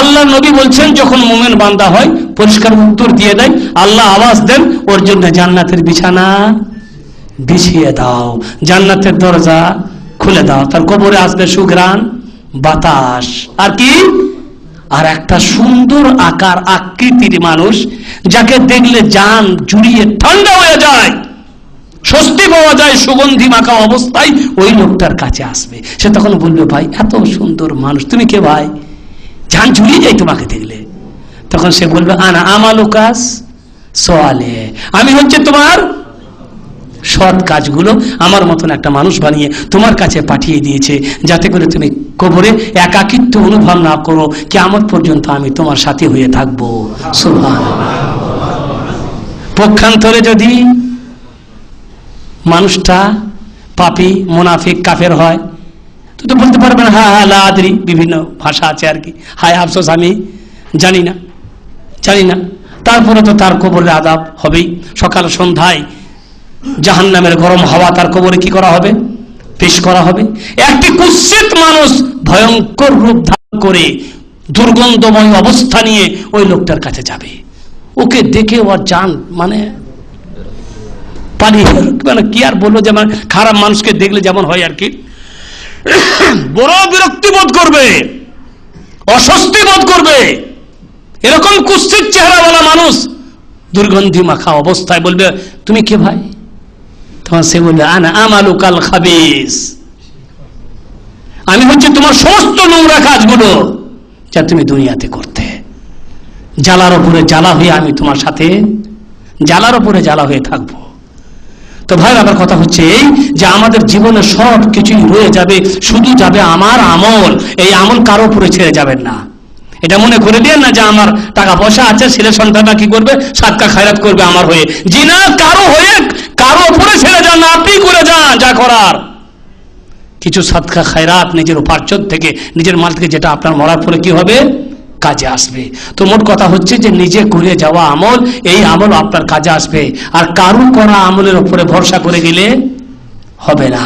আল্লাহ নবী বলছেন, যখন মোমেন বান্দা হয়, পরিষ্কার উত্তর দিয়ে দেয়, আল্লাহ আওয়াজ দেন, ওর জন্য জান্নাতের বিছানা বিছিয়ে দাও, জান্নাতের দরজা খুলে দাও, তার কবরে আসবে সুঘ্রাণ, বাতাস। আর কি? আর একটা সুন্দর আকার আকৃতির মানুষ, যাকে দেখলে জান জুড়িয়ে ঠান্ডা হয়ে যায়। স্বস্তি পাওয়া যায় সুগন্ধি মাখা অবস্থায়, ওই লোকটার কাছে আসবে। সে তখন বলবে, ভাই, এত সুন্দর মানুষ, তুমি কে ভাই? জান ঝুলিয়ে যায় তোমাকে দেখলে। তখন সে বলবে, আনা আমালু কাজ সোয়ালে। আমি হচ্ছে তোমার সৎ কাজগুলো আমার মতন একটা মানুষ বানিয়ে তোমার কাছে পাঠিয়ে দিয়েছে। যাতে করে তুমি কবরে একাকিত্ব অনুভব না করো। কেমন পর্যন্ত আমি তোমার সাথে হয়ে থাকব। সুবহান পক্ষান্তরে যদি মানুষটা পাপি, মোনাফিক, কাফের হয় তো তো বলতে পারবেন হ্যাঁ হ্যাঁ লাদ্রি বিভিন্ন ভাষা আছে আর কি। হায়, আফসোস, আমি জানি না জানি না। তারপরে তো তার কবরের আদাব হবেই। সকাল সন্ধ্যায় জাহান নামের গরম হাওয়া তার কবরে কি করা হবে? পেশ করা হবে। একটি কুৎসিত মানুষ ভয়ঙ্কর রূপ ধারণ করে দুর্গন্ধময় অবস্থা নিয়ে ওই লোকটার কাছে যাবে। ওকে দেখে ও জান মানে পালিয়ে মানে কি আর বলব যে মানে খারাপ মানুষকে দেখলে যেমন হয় আর কি। বড় বিরক্তি বোধ করবে, অস্বস্তি বোধ করবে। এরকম মানুষ দুর্গন্ধি মাখা অবস্থায় বলবে, তুমি কে ভাই? সে বলবে, আনা আমালু কাল খাবিস। আমি হচ্ছে তোমার সমস্ত নোংরা কাজগুলো যা তুমি দুনিয়াতে করতে। জ্বালার ওপরে জ্বালা হয়ে আমি তোমার সাথে, জ্বালার ওপরে জ্বালা হয়ে থাকব। তো ভাই আমার কথা হচ্ছে এই যে আমাদের জীবনে সব কিছুই রয়ে যাবে, শুধু যাবে আমার আমল। এই আমল কারও উপরে ছেড়ে যাবেন না। এটা মনে করে দিয়ে না যে আমার টাকা পয়সা আছে, ছেলে সন্তানটা কি করবে? সাতকা খায়রাত করবে আমার হয়ে। জি না কারও হয়ে, কারও উপরে ছেড়ে যান না, আপনি করে যান যা করার। কিছু সাদকা খায়রাত নিজের উপার্জন থেকে, নিজের মাল থেকে যেটা আপনার মরার পরে কি হবে? কাজে আসবে। তো মোট কথা হচ্ছে যে নিজে করে যাওয়া আমল, এই আমল আপনার কাজে আসবে। আর কারুর করা আমলের উপরে ভরসা করে গেলে হবে না।